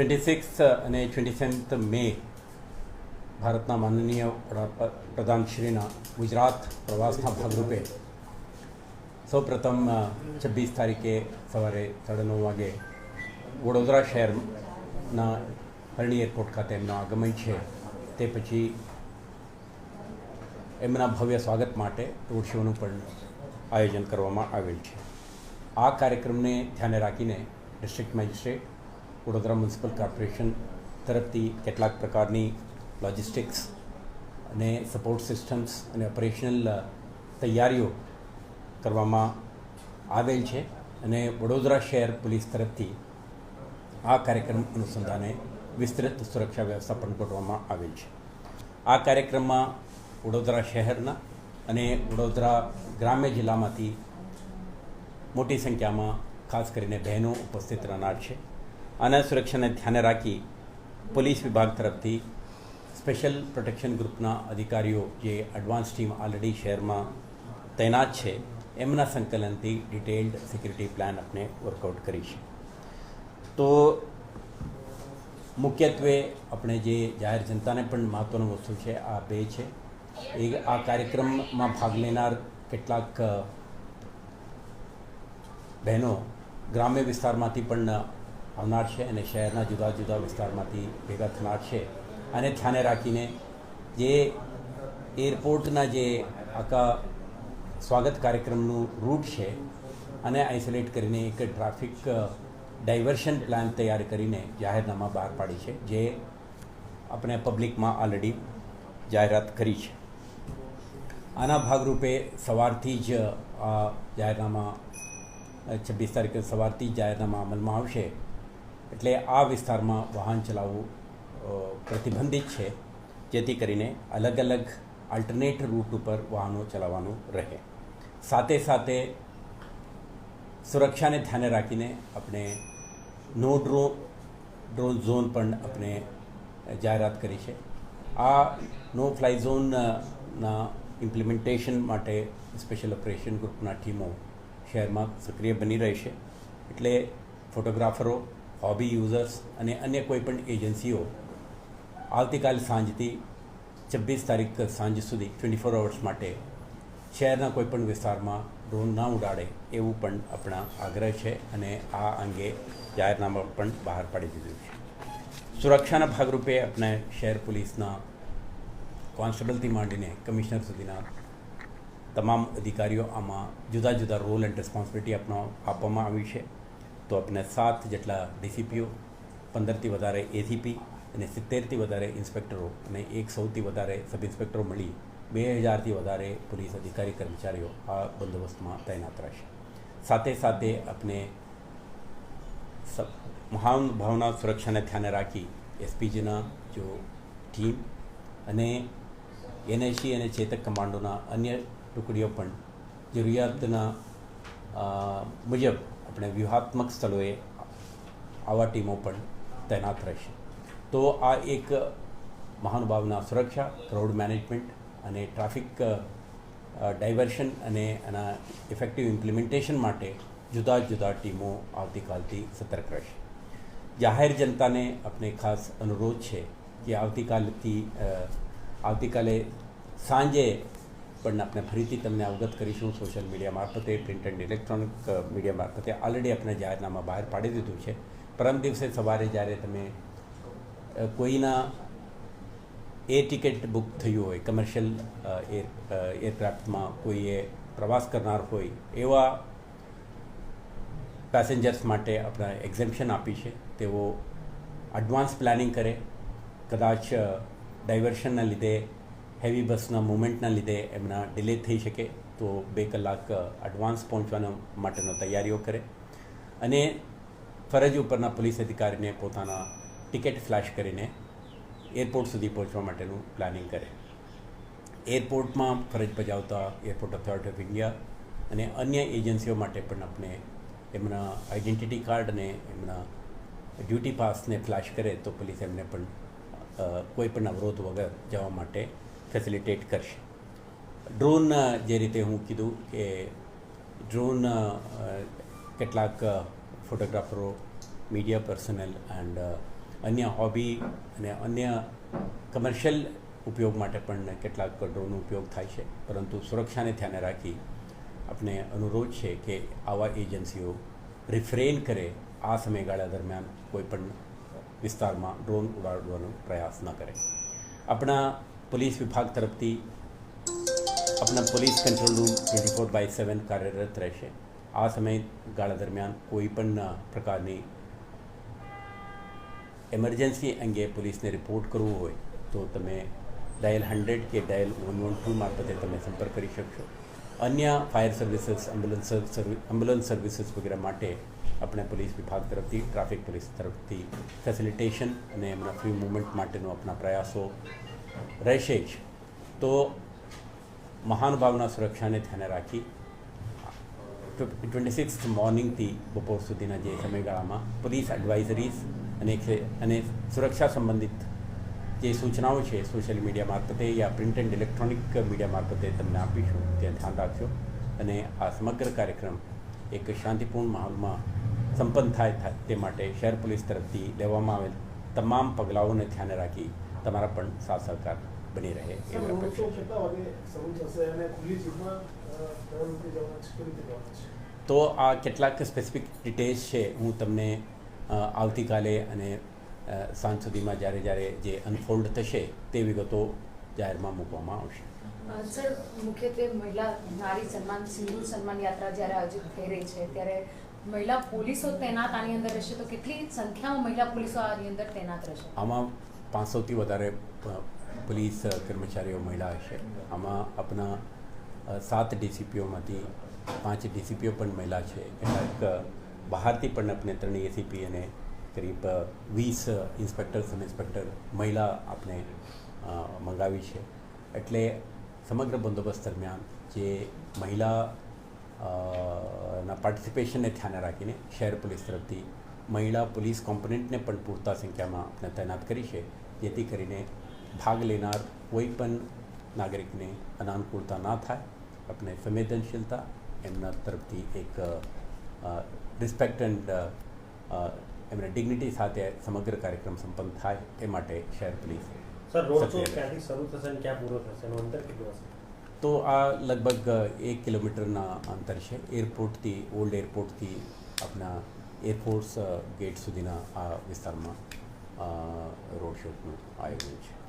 Twenty six અને twenty seventh May ભારતના માનનીય પ્રધાનશ્રીના ગુજરાત પ્રવાસના ભાગરૂપે સૌપ્રથમ છવ્વીસ તારીખે સવારે સાડા નવ વાગે વડોદરા શહેરના હરણી એરપોર્ટ ખાતે એમનું આગમન છે. તે પછી એમના ભવ્ય સ્વાગત માટે રોડ શોનું પણ આયોજન કરવામાં આવેલ છે. આ કાર્યક્રમને ધ્યાને રાખીને district magistrate Vadodara municipal corporation તરફથી કેટલાક પ્રકારની લોજિસ્ટિક્સ અને સપોર્ટ સિસ્ટમ્સ અને ઓપરેશનલ તૈયારીઓ કરવામાં આવેલ છે અને વડોદરા શહેર પોલીસ તરફથી આ કાર્યક્રમ અનુસંધાને વિસ્તૃત સુરક્ષા વ્યવસ્થા પણ ગોઠવવામાં આવેલ છે. આ કાર્યક્રમમાં વડોદરા શહેરના અને વડોદરા ગ્રામ્ય જિલ્લામાંથી મોટી સંખ્યામાં ખાસ કરીને બહેનો ઉપસ્થિત રહેનાર છે. આના સુરક્ષાને ધ્યાને રાખી પોલીસ વિભાગ તરફથી સ્પેશિયલ પ્રોટેક્શન ગ્રુપના અધિકારીઓ જે એડવાન્સ ટીમ ઓલરેડી શહેરમાં તૈનાત છે એમના સંકલનથી ડિટેલ્ડ સિક્યુરિટી પ્લાન આપણે વર્કઆઉટ કરી છે તો મુખ્યત્વે આપણે જે જાહેર જનતાને પણ મહત્ત્વનું વસ્તુ છે આ બે છે એ આ કાર્યક્રમમાં ભાગ લેનાર કેટલાક બહેનો ગ્રામ્ય વિસ્તારમાંથી પણ આવનાર છે અને શહેરના જુદા જુદા વિસ્તારમાંથી ભેગા થનાર છે. અને ધ્યાને રાખીને જે એરપોર્ટના જે આખા સ્વાગત કાર્યક્રમનું રૂટ છે અને આઇસોલેટ કરીને એક ટ્રાફિક ડાયવર્શન પ્લાન તૈયાર કરીને જાહેરનામા બહાર પાડી છે, જે આપણે પબ્લિકમાં ઓલરેડી જાહેરાત કરી છે. આના ભાગરૂપે સવારથી જ આ જાહેરનામા છવ્વીસ તારીખે સવારથી જ જાહેરનામા અમલમાં આવશે. એટલે આ વિસ્તારમાં વાહન ચલાવવું પ્રતિબંધિત છે, જેથી કરીને અલગ અલગ આલ્ટરનેટ રૂટ ઉપર વાહનો ચલાવવાનું રહે. સાથે સાથે સુરક્ષાને ધ્યાને રાખીને આપણે નો ડ્રો ડ્રોન ઝોન પણ આપણે જાહેરાત કરી છે. આ નો ફ્લાય ઝોનના ઇમ્પ્લિમેન્ટેશન માટે સ્પેશિયલ ઓપરેશન ગ્રુપના ટીમો શહેરમાં સક્રિય બની રહી છે. એટલે ફોટોગ્રાફરો હોબી યુઝર્સ અને અન્ય કોઈ પણ એજન્સીઓ આવતીકાલ સાંજથી છવ્વીસ તારીખ સાંજ સુધી ટ્વેન્ટી ફોર અવર્સ માટે શહેરના કોઈપણ વિસ્તારમાં ડ્રોન ના ઉડાડે એવું પણ આપણા આગ્રહ છે અને આ અંગે જાહેરનામા પણ બહાર પાડી દીધું છે. સુરક્ષાના ભાગરૂપે આપણે શહેર પોલીસના કોન્સ્ટેબલથી માંડીને કમિશનર સુધીના તમામ અધિકારીઓ આમાં જુદા જુદા રોલ એન્ડ રિસ્પોન્સિબિલિટી આપણા આપવામાં આવી છે. તો આપણે સાત જેટલા ડીસીપીઓ, પંદરથી વધારે એસીપી અને સિત્તેરથી વધારે ઇન્સ્પેક્ટરો અને એક સૌથી વધારે સબ ઇન્સ્પેક્ટરો મળી બે હજારથી વધારે પોલીસ અધિકારી કર્મચારીઓ આ બંદોબસ્તમાં તૈનાત રહેશે. સાથે સાથે આપણે મહાનુભાવના સુરક્ષાને ધ્યાને રાખી એસપીજીના જો ટીમ અને એનએસી અને ચેતક કમાન્ડોના અન્ય ટુકડીઓ પણ જરૂરિયાતના મુજબ આપણે વ્યૂહાત્મક સ્થળોએ આવા ટીમો પણ તૈનાત રહેશે. તો આ એક મહાનુભાવના સુરક્ષા ક્રાઉડ મેનેજમેન્ટ અને ટ્રાફિક ડાયવર્શન અને એના ઇફેક્ટિવ ઇમ્પ્લિમેન્ટેશન માટે જુદા જુદા ટીમો આવતીકાલથી સતર્ક રહેશે. જાહેર જનતાને આપણે ખાસ અનુરોધ છે કે આવતીકાલથી આવતીકાલે સાંજે પણ આપણે ફરીથી તમને અવગત કરીશું સોશિયલ મીડિયા મારફતે, પ્રિન્ટ એન્ડ ઇલેક્ટ્રોનિક મીડિયા મારફતે. ઓલરેડી આપણે જાહેરનામા બહાર પાડી દીધું છે. પરમ દિવસે સવારે જ્યારે તમે કોઈના એ ટિકિટ બુક થયું હોય, કમર્શિયલ એર એરક્રાફ્ટમાં કોઈએ પ્રવાસ કરનાર હોય, એવા પેસેન્જર્સ માટે આપણે એક્ઝેમ્પશન આપી છે. તેઓ એડવાન્સ પ્લાનિંગ કરે. કદાચ ડાયવર્શનના લીધે હેવી બસના મુવમેન્ટના લીધે એમના ડિલે થઈ શકે તો બે કલાક એડવાન્સ પહોંચવાના માટેનો તૈયારીઓ કરે. અને ફરજ ઉપરના પોલીસ અધિકારીને પોતાના ટિકિટ ફ્લેશ કરીને એરપોર્ટ સુધી પહોંચવા માટેનું પ્લાનિંગ કરે. એરપોર્ટમાં ફરજ બજાવતા એરપોર્ટ ઓથોરિટી ઓફ ઇન્ડિયા અને અન્ય એજન્સીઓ માટે પણ આપણે એમના આઈડેન્ટિટી કાર્ડ અને એમના ડ્યુટી પાસને ફ્લેશ કરે તો પોલીસ એમને પણ કોઈ પણ અવરોધ વગર જવા માટે ફેસિલિટેટ કરશે. ડ્રોન જે રીતે હું કીધું કે ડ્રોન કેટલાક ફોટોગ્રાફરો મીડિયા પર્સનલ એન્ડ અન્ય હોબી અને અન્ય કમર્શિયલ ઉપયોગ માટે પણ કેટલાક ડ્રોનનો ઉપયોગ થાય છે. પરંતુ સુરક્ષાને ધ્યાને રાખી આપણે અનુરોધ છે કે આવા એજન્સીઓ રિફ્રેન કરે આ સમયગાળા દરમિયાન કોઈપણ વિસ્તારમાં ડ્રોન ઉડાડવાનો પ્રયાસ ન કરે. આપણા પોલીસ વિભાગ તરફથી આપણા police control room twenty four by seven કાર્યરત રહેશે આ સમયગાળા દરમિયાન કોઈ પણ પ્રકારની એમરજન્સી અંગે પોલીસને રિપોર્ટ કરવો હોય તો તમે ડાયલ હંડ્રેડ કે ડાયલ વન વન ટુ મારફતે તમે સંપર્ક કરી શકશો અન્ય fire services ambulance ambulance services વગેરે માટે આપણે પોલીસ વિભાગ તરફથી ટ્રાફિક પોલીસ તરફથી ફેસિલિટેશન અને એમના ફ્રી મુવમેન્ટ માટેનો આપણા પ્રયાસો રહેશે જ. તો મહાનુભાવના સુરક્ષાને ધ્યાને રાખી ટ્વેન્ટી સિક્સ મોર્નિંગથી બપોર સુધીના જે સમયગાળામાં પોલીસ એડવાઇઝરીઝ અને અને સુરક્ષા સંબંધિત જે સૂચનાઓ છે સોશિયલ મીડિયા મારફતે યા પ્રિન્ટ એન્ડ ઇલેક્ટ્રોનિક મીડિયા મારફતે તમને આપીશું, ત્યાં ધ્યાન રાખજો. અને આ સમગ્ર કાર્યક્રમ એક શાંતિપૂર્ણ માહોલમાં સંપન્ન થાય તે માટે શહેર પોલીસ તરફથી લેવામાં આવેલ તમામ પગલાઓને ધ્યાને રાખી તમારા પણ સાથ સહકાર બની રહે એવી અપેક્ષા તો આ કેટલાક સ્પેસિફિક ડિટેલ્સ છે હું તમને આવતીકાલે અને સાંજ સુધીમાં જ્યારે જ્યારે જે અનફોલ્ડ થશે તે વિગતો જાહેરમાં મૂકવામાં આવશે. સર મુખ્યત્વે મહિલા નારી સન્માન સિંધુ સન્માન યાત્રા જ્યારે આયોજિત થઈ રહી છે ત્યારે મહિલા પોલીસો તૈનાત આની અંદર રહેશે તો કેટલી સંખ્યામાં મહિલા પોલીસો આની અંદર તૈનાત રહેશે? આમાં પાંચસોથી વધારે પોલીસ કર્મચારીઓ મહિલા હશે. આમાં આપણા સાત ડીસીપીઓમાંથી પાંચ ડીસીપીઓ પણ મહિલા છે. કેટલાક બહારથી પણ આપણે ત્રણ એસીપી અને કરીબ વીસ ઇન્સ્પેક્ટર, સબ ઇન્સ્પેક્ટર મહિલા આપણે મંગાવી છે. એટલે સમગ્ર બંદોબસ્ત દરમિયાન જે મહિલા ના પાર્ટિસિપેશનને ધ્યાને રાખીને શહેર પોલીસ તરફથી મહિલા પોલીસ કોમ્પોનન્ટને પણ પૂરતા સંખ્યામાં આપણે તૈનાત કરી છે. જેથી કરીને ભાગ લેનાર કોઈ પણ નાગરિકને અનાનુકૂળતા ના થાય આપણે સંવેદનશીલતા એમના તરફથી એક રિસ્પેક્ટ એન્ડ એમના ડિગ્નિટી સાથે સમગ્ર કાર્યક્રમ સંપન્ન થાય એ માટે શહેર પોલીસ સર રોડ શો ક્યાંથી શરૂ થશે અને ક્યાં પૂરો થશે? એનું અંતર કેટલું હશે? તો આ લગભગ એક કિલોમીટરના અંતર છે. એરપોર્ટથી ઓલ્ડ એરપોર્ટથી આપણા એરફોર્સ ગેટ સુધીના આ વિસ્તારમાં રોડ શોનું આયોજન છે